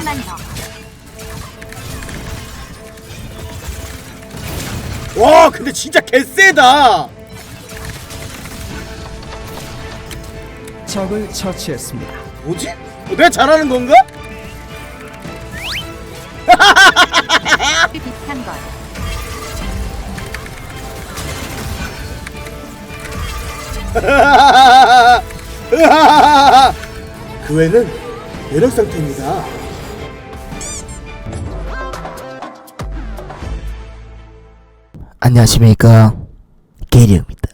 번만 더. 와 근데 진짜 개쎄다 적을 처치했습니다. 뭐지? 어, 내가 잘하는 건가? 비슷한 걸. 그 외는 매력 상태입니다 안녕하십니까. 게리입니다.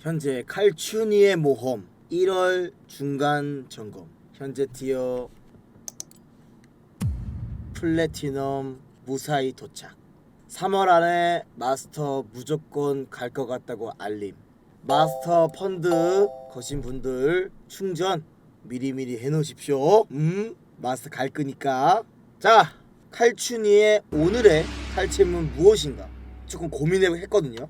현재 칼추니의 모험 1월 중간 점검. 현재 티어 플래티넘 무사히 도착. 3월 안에 마스터 무조건 갈 것 같다고 알림. 마스터 펀드 거신 분들 충전 미리미리 해놓으십시오. 음 마스터 갈 거니까. 자 칼추니의 오늘의 칼챔은 무엇인가 조금 고민해했거든요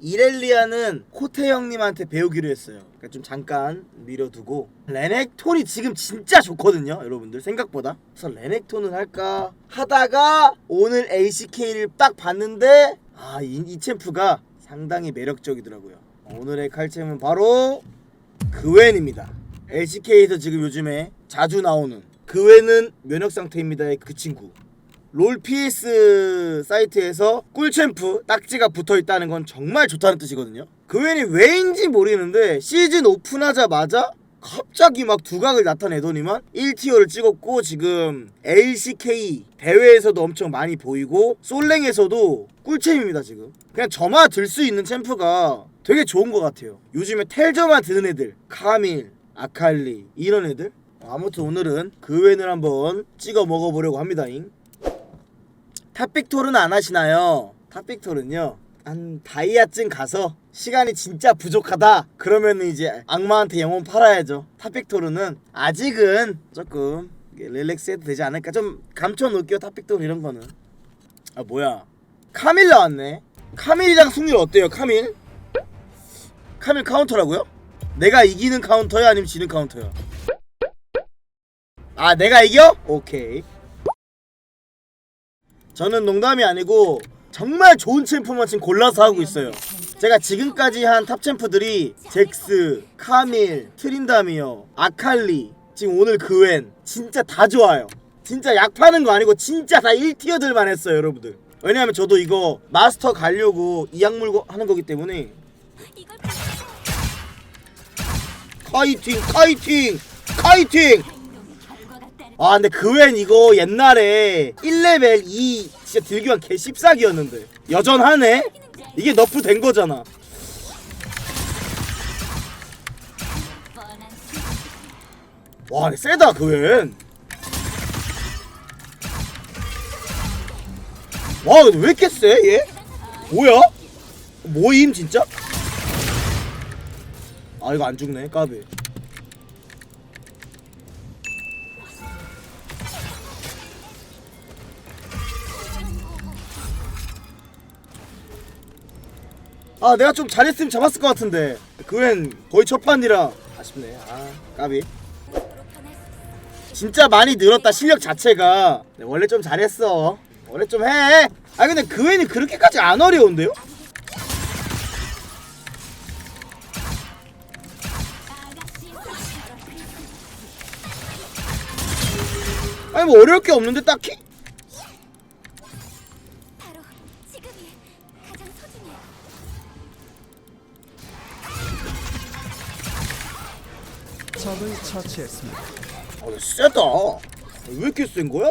이렐리아는 코테 형님한테 배우기로 했어요. 그러니까 좀 잠깐 미뤄두고 레넥톤이 지금 진짜 좋거든요, 여러분들 생각보다. 그래서 레넥톤을 할까 하다가 오늘 ACK를 딱 봤는데 아, 이, 이 챔프가 상당히 매력적이더라고요. 오늘의 칼챔은 바로 그웬입니다. LCK에서 지금 요즘에 자주 나오는 그웬은 면역 상태입니다의 그 친구. 롤 PS 사이트에서 꿀챔프 딱지가 붙어 있다는 건 정말 좋다는 뜻이거든요. 그 외에 왜인지 모르겠는데 시즌 오픈하자마자 갑자기 막 두각을 나타내더니만 1티어를 찍었고 지금 LCK 대회에서도 엄청 많이 보이고 솔랭에서도 꿀챔입니다 지금. 그냥 저만 들수 있는 챔프가 되게 좋은 것 같아요. 요즘에 텔저만 드는 애들 카밀, 아칼리 이런 애들 아무튼 오늘은 그 웬을 한번 찍어 먹어보려고 합니다잉. 탑빅톨은 안 하시나요? 탑빅톨은요 한 다이아쯤 가서 시간이 진짜 부족하다 그러면 이제 악마한테 영혼 팔아야죠 탑빅토르는 아직은 조금 릴렉스 해도 되지 않을까 좀 감춰놓을게요 탑빅토르 이런 거는 아 뭐야 카밀 나왔네 카밀이랑 승률 어때요 카밀? 카밀 카운터라고요? 내가 이기는 카운터야 아니면 지는 카운터야? 아 내가 이겨? 오케이 저는 농담이 아니고 정말 좋은 챔프만 지금 골라서 하고 있어요. 제가 지금까지 한 탑 챔프들이 잭스, 카밀, 트린다미어, 아칼리, 지금 오늘 그웬 진짜 다 좋아요. 진짜 약 파는 거 아니고 진짜 다 1티어들만 했어요, 여러분들. 왜냐하면 저도 이거 마스터 가려고 이약 물고 하는 거기 때문에 카이팅, 카이팅, 카이팅! 아 근데 그웬 이거 옛날에 1레벨 2 진짜 들기만 개 씹싹이었는데 여전하네? 이게 너프 된 거잖아 와 세다 그웬 와 근데 왜 이렇게 세 얘? 뭐야? 뭐임 진짜? 아 이거 안 죽네 까비 아 내가 좀 잘했으면 잡았을 것 같은데. 그웬 거의 첫 판이라. 아쉽네. 아. 까비. 진짜 많이 늘었다 실력 자체가. 네, 원래 좀 잘했어. 원래 좀해아 근데 그웬이 그렇게까지 안 어려운데요? 아니 뭐 어려울 게 없는데 딱히? 적을 처치했습니다. 아, 근데 세다. 왜 이렇게 센 거야?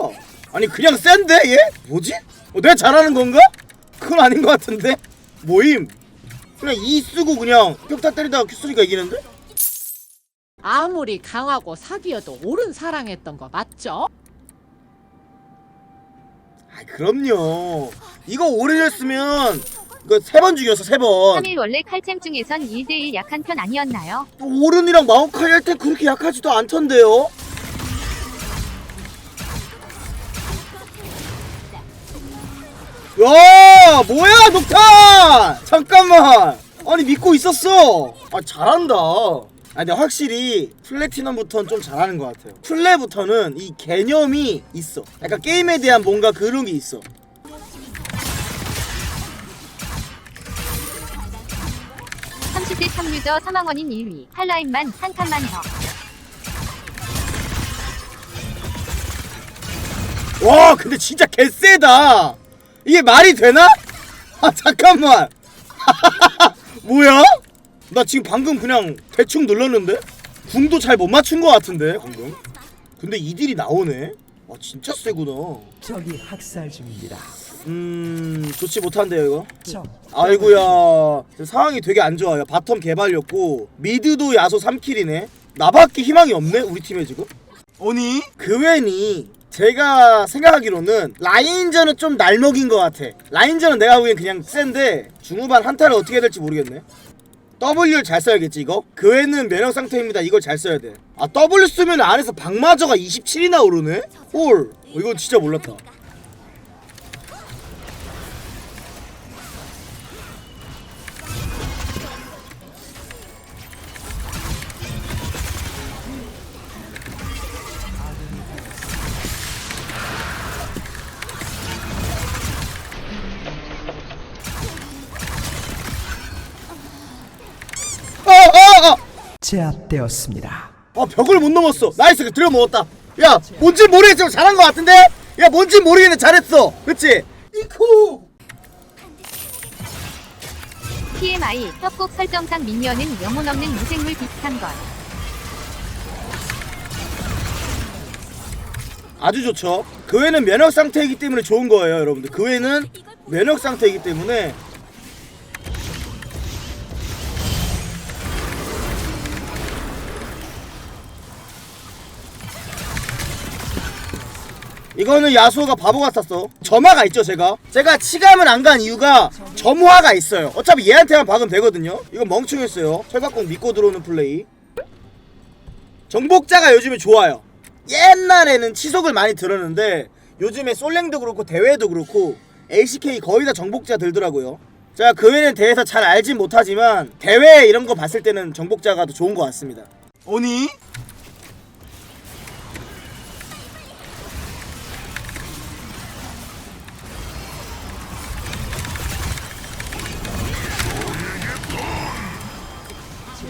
아니 그냥 센데 얘? 뭐지? 어, 내가 잘하는 건가? 그건 아닌 것 같은데. 모임. 그냥 이 쓰고 그냥 벽타 때리다가 큐 쓰니까 이기는데? 아무리 강하고 사기여도 옳은 사랑했던 거 맞죠? 아 그럼요. 이거 오래 됐으면 이거 세번 죽였어 세 번. 3일 원래 칼챔 중에선 2대1 약한 편 아니었나요? 또 오른이랑 마오카이 할 때 그렇게 약하지도 않던데요? 야 뭐야 녹탄! 잠깐만! 아니 믿고 있었어! 아 잘한다. 아 근데 확실히 플래티넘부터는 좀 잘하는 것 같아요. 플레부터는 이 개념이 있어. 약간 게임에 대한 뭔가 그런 게 있어 30대 참유저 사망원인 1위. 한라인만 한 칸만 더. 와 근데 진짜 개쎄다 이게 말이 되나? 아 잠깐만 뭐야? 나 지금 방금 그냥 대충 눌렀는데? 궁도 잘 못 맞춘 것 같은데 방금 근데 이 딜이 나오네 아 진짜 세구나 적이 학살 중입니다. 음 좋지 못한데요 이거. 적 아이구야. 상황이 되게 안 좋아요. 바텀 개발렸고 미드도 야소 3킬이네. 나밖에 희망이 없네 우리 팀에 지금. 아니? 그웬이 제가 생각하기로는 라인전은 좀 날먹인 것 같아. 라인전은 내가 보기엔 그냥 센데 중후반 한타를 어떻게 해야 될지 모르겠네. W를 잘 써야겠지 이거? 그외는 면역 상태입니다. 이걸 잘 써야 돼아 W 쓰면 안에서 박마저가 27이나 오르네? 홀. 어, 이건 진짜 몰랐다 제압되었습니다. 아 벽을 못 넘었어. 나이스 들여 먹었다. 야 뭔지 모르겠지만 잘한 것 같은데? 야 뭔지 모르겠는데 잘했어. 그치? 이쿠! TMI 협곡 설정상 미니언은 영혼 없는 무생물 비슷한 것. 아주 좋죠. 그 외는 면역 상태이기 때문에 좋은 거예요 여러분들. 그 외는 면역 상태이기 때문에 이거는 야수가 바보 같았어. 점화가 있죠 제가? 제가 치감을 안 간 이유가 점화가 있어요. 어차피 얘한테만 박으면 되거든요. 이건 멍청했어요. 철갑공 믿고 들어오는 플레이. 정복자가 요즘에 좋아요. 옛날에는 치속을 많이 들었는데 요즘에 솔랭도 그렇고 대회도 그렇고 LCK 거의 다 정복자 들더라고요. 제가 그 외에는 대회에서 잘 알진 못하지만 대회 이런 거 봤을 때는 정복자가 더 좋은 것 같습니다. 오니?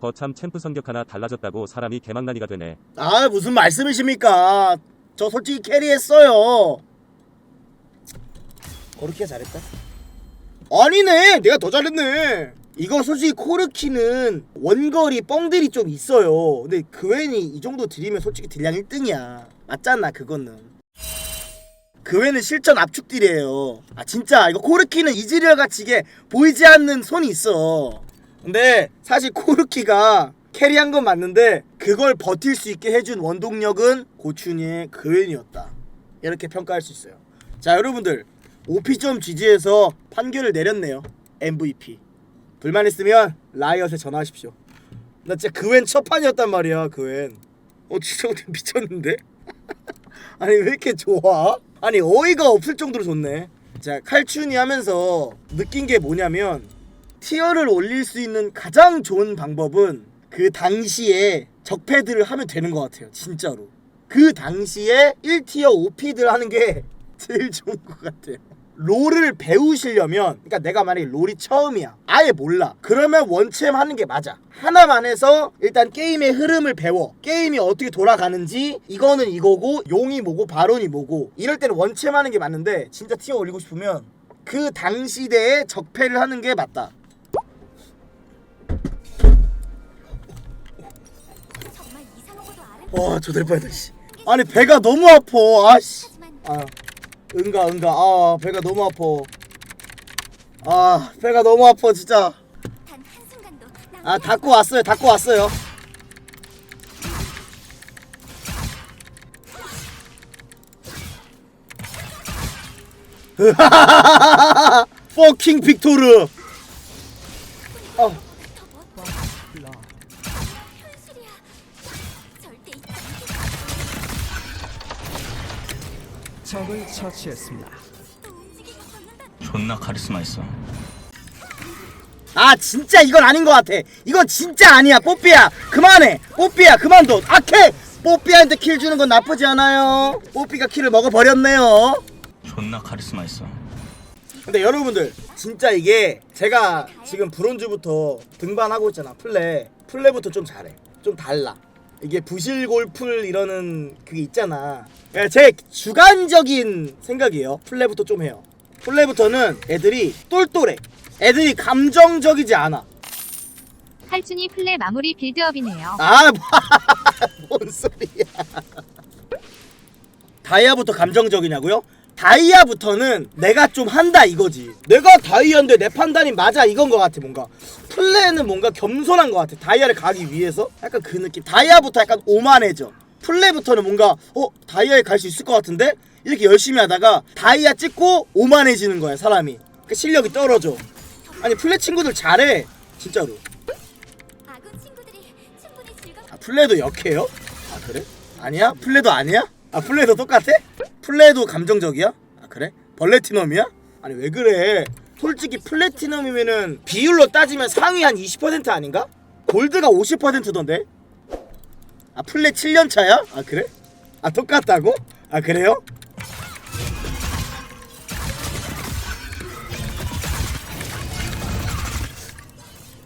거참 챔프 성격 하나 달라졌다고 사람이 개망나니가 되네. 아 무슨 말씀이십니까? 저 솔직히 캐리했어요. 그렇게 잘했다? 아니네. 내가 더 잘했네. 이거 솔직히 코르키는 원거리 뻥들이 좀 있어요. 근데 그웬이 이 정도 드리면 솔직히 딜량 1등이야. 맞잖아 그거는. 그웬은 실전 압축딜이에요. 아 진짜. 이거 코르키는 이즈리얼 같이 이게 보이지 않는 손이 있어 근데 사실 코르키가 캐리한 건 맞는데 그걸 버틸 수 있게 해준 원동력은 고춘이의 그웬이었다. 이렇게 평가할 수 있어요. 자 여러분들 OP.GG에서 판결을 내렸네요. MVP 불만 있으면 라이엇에 전화하십시오. 나 진짜 그웬 첫 판이었단 말이야 그웬. 어 진짜 미쳤는데? 아니 왜 이렇게 좋아? 아니 어이가 없을 정도로 좋네. 자 칼춘이 하면서 느낀 게 뭐냐면 티어를 올릴 수 있는 가장 좋은 방법은 그 당시에 적패들을 하면 되는 것 같아요 진짜로. 그 당시에 1티어 5피들 하는 게 제일 좋은 것 같아요. 롤을 배우시려면 그러니까 내가 만약에 롤이 처음이야 아예 몰라. 그러면 원챔 하는 게 맞아. 하나만 해서 일단 게임의 흐름을 배워. 게임이 어떻게 돌아가는지 이거는 이거고 용이 뭐고 바론이 뭐고. 이럴 때는 원챔 하는 게 맞는데 진짜 티어 올리고 싶으면 그 당시대에 적패를 하는 게 맞다 와 조될 뻔했다 씨. 아니 배가 너무 아파. 아씨. 아 응가 응가. 아 배가 너무 아파. 아 배가 너무 아파 진짜. 아 닦고 왔어요 닦고 왔어요. 퍼킹 빅토르. 어. 적을 처치했습니다. 존나 카리스마 있어. 아 진짜 이건 아닌 것 같아. 이건 진짜 아니야. 뽀삐야 그만해. 뽀삐야 그만둬. 아케 뽀삐한테 킬 주는 건 나쁘지 않아요. 뽀삐가 킬을 먹어버렸네요. 존나 카리스마 있어. 근데 여러분들 진짜 이게 제가 지금 브론즈부터 등반하고 있잖아. 플레. 플레부터 좀 잘해. 좀 달라 이게 부실 골풀 이러는 그게 있잖아 예, 제 주관적인 생각이에요 플레부터 좀 해요 플레부터는 애들이 똘똘해 애들이 감정적이지 않아 할준이 플레 마무리 빌드업이네요. 아, 뭔 소리야. 다이아부터 감정적이냐고요? 다이아부터는 내가 좀 한다 이거지. 내가 다이아인데 내 판단이 맞아 이건 것 같아 뭔가. 플레이는 뭔가 겸손한 것 같아. 다이아를 가기 위해서 약간 그 느낌. 다이아부터 약간 오만해져. 플레이부터는 뭔가 어 다이아에 갈 수 있을 것 같은데 이렇게 열심히 하다가 다이아 찍고 오만해지는 거야 사람이. 그 실력이 떨어져. 아니 플레이 친구들 잘해 진짜로. 아 플레도 역해요? 아 그래? 아니야? 플레도 아니야? 아 플레도 똑같아? 플레도 감정적이야? 아 그래? 벌레티넘이야? 아니 왜 그래? 솔직히 플래티넘이면은 비율로 따지면 상위 한 20% 아닌가? 골드가 50%던데? 아 플레 7년 차야? 아 그래? 아 똑같다고? 아 그래요?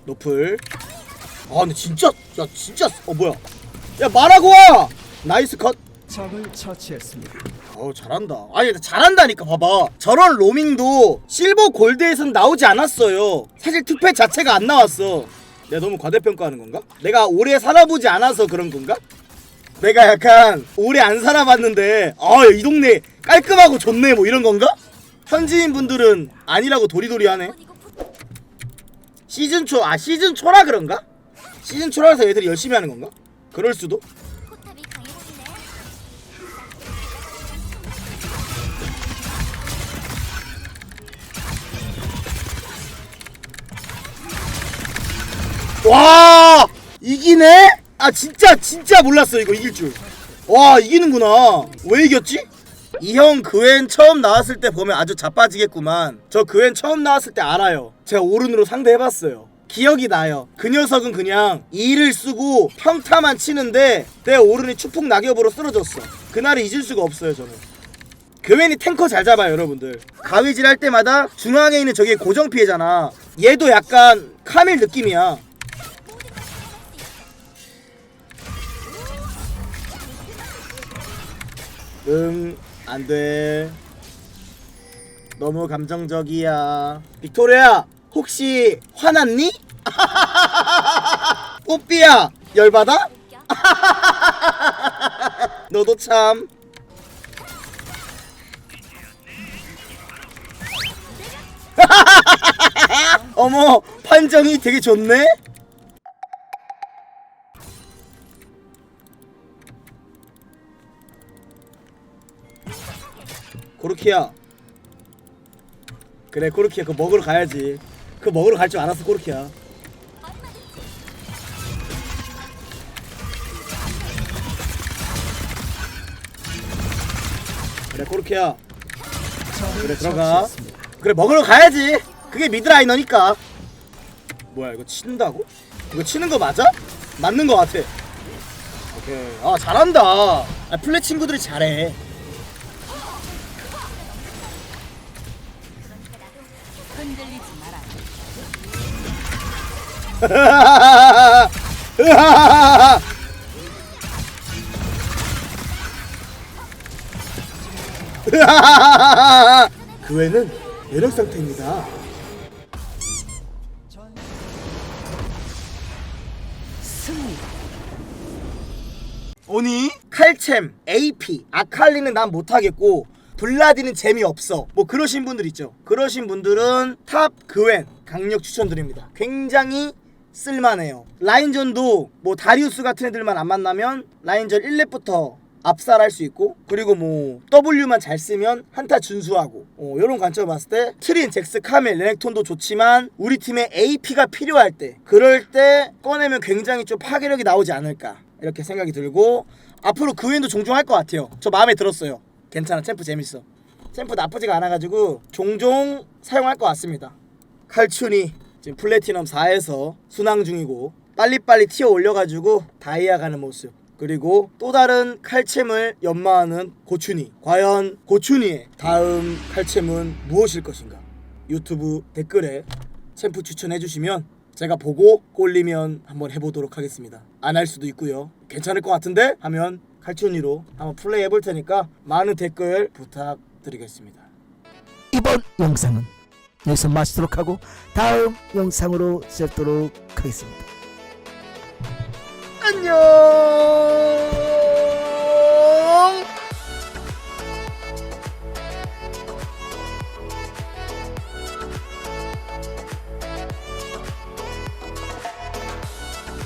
노플 아 근데 진짜 야 진짜 어 뭐야 야 말하고 와 나이스 컷 적을 처치했습니다. 어우 잘한다 아니 잘한다니까 봐봐 저런 로밍도 실버 골드에선 나오지 않았어요 사실 특패 자체가 안 나왔어 내가 너무 과대평가하는 건가? 내가 오래 살아보지 않아서 그런 건가? 내가 약간 오래 안 살아봤는데 아이 동네 깔끔하고 좋네 뭐 이런 건가? 현지인 분들은 아니라고 도리도리 하네 이고 시즌 초, 아 시즌 초라 그런가? 시즌 초라서 애들이 열심히 하는 건가? 그럴 수도. 와 이기네? 아 진짜 진짜 몰랐어 이거 이길 줄. 와 이기는구나. 왜 이겼지? 이 형 그웬 처음 나왔을 때 보면 아주 자빠지겠구만. 저 그웬 처음 나왔을 때 알아요. 제가 오른으로 상대해봤어요. 기억이 나요. 그 녀석은 그냥 이를 쓰고 평타만 치는데 내 오른이 추풍 낙엽으로 쓰러졌어. 그날을 잊을 수가 없어요 저는. 그웬이 탱커 잘 잡아요 여러분들 가위질 할 때마다 중앙에 있는 저게 고정 피해잖아 얘도 약간 카밀 느낌이야 응 안 돼 너무 감정적이야 빅토리야 혹시 화났니? 뽀삐야 열받아? 너도 참 어머 판정이 되게 좋네 고르키야. 그래 고르키야. 그거 먹으러 가야지. 그거 먹으러 갈 줄 알았어 고르키야. 그래 고르키야. 그래, 들어가. 그래 먹으러 가야지. 그게 미드라이너니까. 뭐야 이거 친다고? 이거 치는 거 맞아? 맞는 거 같아. 오케이. 아 잘한다. 아, 플레 친구들이 잘해 그 외는 면역 상태입니다. 승리. 오니? 칼챔, AP, 아칼리는 난 못하겠고 블라디는 재미없어. 뭐 그러신 분들 있죠? 그러신 분들은 탑 그웬 강력 추천드립니다. 굉장히 쓸만해요 라인전도 뭐 다리우스 같은 애들만 안 만나면 라인전 1렙부터 압살할 수 있고 그리고 뭐 W만 잘 쓰면 한타 준수하고 어, 이런 관점을 봤을 때 트린, 잭스, 카멜, 레넥톤도 좋지만 우리 팀에 AP가 필요할 때 그럴 때 꺼내면 굉장히 좀 파괴력이 나오지 않을까 이렇게 생각이 들고 앞으로 그 윈도 종종 할 것 같아요. 저 마음에 들었어요. 괜찮아, 챔프 재밌어. 챔프 나쁘지가 않아가지고 종종 사용할 것 같습니다. 칼춘이 지금 플래티넘 4에서 순항 중이고 빨리빨리 티어 올려가지고 다이아 가는 모습. 그리고 또 다른 칼챔을 연마하는 고춘이 과연 고춘이의 다음 칼챔은 무엇일 것인가? 유튜브 댓글에 챔프 추천해 주시면 제가 보고 꼴리면 한번 해보도록 하겠습니다. 안 할 수도 있고요. 괜찮을 것 같은데? 하면 칼춘이로 한번 플레이 해볼 테니까 많은 댓글 부탁드리겠습니다. 이번 영상은 여기서 마치도록 하고 다음 영상으로 찾도록 하겠습니다. 안녕